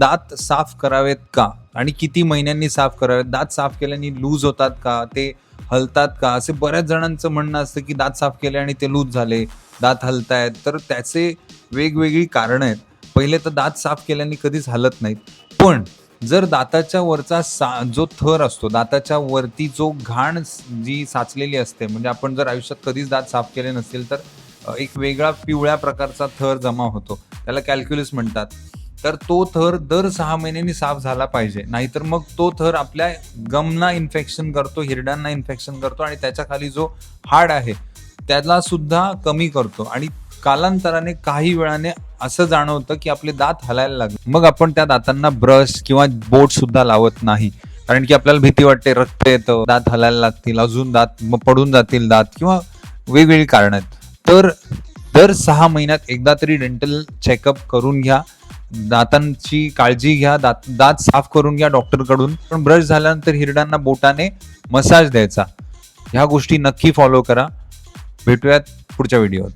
दात साफ करावेत का? आणि किती महिन्यांनी साफ करावेत? दात साफ केल्याने लूज होतात का? ते हलतात का? असे बऱ्याच जणांचं म्हणणं असतं की दात साफ केले आणि ते लूज झाले दात हलतायत. तर त्याचे वेगवेगळी कारणं आहेत. पहिले तर दात साफ केल्याने कधीच हलत नाहीत. पण जर दाताच्या वरचा सा जो थर असतो दाताच्या वरती जो घाण जी साचलेली असते म्हणजे आपण जर आयुष्यात कधीच दात साफ केले नसतील तर एक वेगळा पिवळ्या प्रकारचा थर जमा होतो. त्याला कॅल्क्युलस म्हणतात. तर तो थर दर सहा महिन्यांनी साफ झाला पाहिजे. नाहीतर मग तो थर आपल्या गमना इन्फेक्शन करतो हिरड्यांना इन्फेक्शन करतो आणि त्याच्याखाली जो हाड आहे त्याला सुद्धा कमी करतो. आणि कालांतराने काही वेळाने असं जाणवतं की आपले दात हलायला लागले. मग आपण त्या दातांना ब्रश किंवा बोट सुद्धा लावत नाही. कारण की आपल्याला भीती वाटते रक्त येतं दात हलायला लागतील अजून दात मग पडून जातील दात किंवा वेगवेगळी कारण आहेत. तर दर सहा महिन्यात एकदा तरी डेंटल चेकअप करून घ्या. दातांची काळजी घ्या दात दात साफ करून घ्या डॉक्टरकडून. पण ब्रश झाल्यानंतर हिरड्यांना बोटाने मसाज द्यायचा. ह्या गोष्टी नक्की फॉलो करा. भेटूयात पुढच्या व्हिडिओत